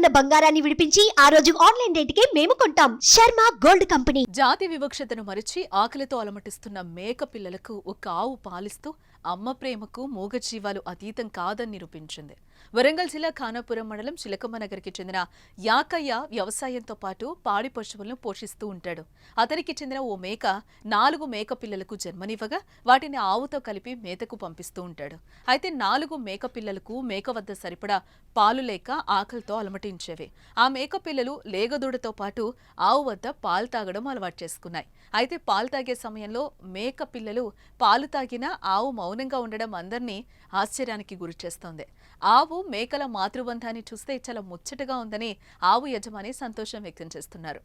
ఉన్న బంగారాన్ని విడిపించి ఆ రోజు ఆన్లైన్ రేటుకే మేము కొంటాం. Sharma gold company. జాతి వివక్షతను మరిచి ఆకలితో అలమటిస్తున్న మేక పిల్లలకు ఒక ఆవు పాలిస్తూ అమ్మ ప్రేమకు మూగజీవాలు అతీతం కాదని నిరూపించింది. వరంగల్ జిల్లా ఖానాపురం మండలం చిలకమ్మనగర్కి చెందిన యాకయ్య వ్యవసాయంతో పాటు పాడి పశువులను పోషిస్తూ ఉంటాడు. అతనికి చెందిన ఓ మేక నాలుగు మేక పిల్లలకు జన్మనివ్వగా వాటిని ఆవుతో కలిపి మేతకు పంపిస్తూ ఉంటాడు. అయితే నాలుగు మేక పిల్లలకు మేక వద్ద సరిపడా పాలు లేక ఆకలితో అలమటించేవి. ఆ మేక పిల్లలు లేగదూడతో పాటు ఆవు వద్ద పాలు తాగడం అలవాటు చేసుకున్నాయి. అయితే పాలు తాగే సమయంలో మేక పిల్లలు పాలు తాగినా ఆవు మౌనంగా ఉండడం అందరినీ ఆశ్చర్యానికి గురిచేస్తోంది. ఆవు మేకల మాతృబంధాన్ని చూస్తే చాలా ముచ్చటగా ఉందని ఆవు యజమాని సంతోషం వ్యక్తం చేస్తున్నారు.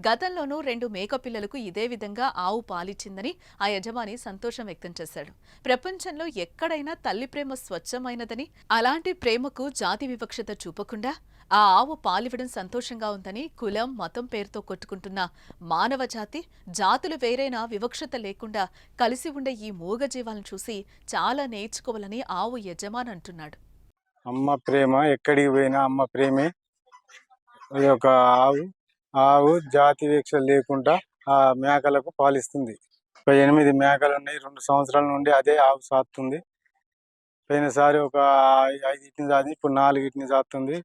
గతంలోనూ రెండు మేక పిల్లలకు ఇదే విధంగా ఆవు పాలిచ్చిందని ఆ యజమాని సంతోషం వ్యక్తం చేశాడు. ప్రపంచంలో ఎక్కడైనా తల్లి ప్రేమ స్వచ్ఛమైనదని అలాంటి ప్రేమకు జాతి వివక్షత చూపకుండా ఆ ఆవు పాలివ్వడం సంతోషంగా ఉందని కులం మతం పేరుతో కొట్టుకుంటున్న మానవ జాతి జాతులు వేరైనా వివక్షత లేకుండా కలిసి ఉండే ఈ మూగ జీవాలను చూసి చాలా నేర్చుకోవాలని ఆవు యజమాని అంటున్నాడు. అమ్మ ప్రేమ ఎక్కడికి పోయినా అమ్మ ప్రేమే. ఈ యొక్క ఆవు ఆవు జాతి వీక్ష లేకుండా ఆ మేకలకు పాలిస్తుంది. ఒక ఎనిమిది మేకలు ఉన్నాయి. రెండు సంవత్సరాల నుండి అదే ఆవు సాత్తుంది. పోయినసారి ఒక ఐదింటిని సాది ఇప్పుడు నాలుగిటిని సాత్తుంది.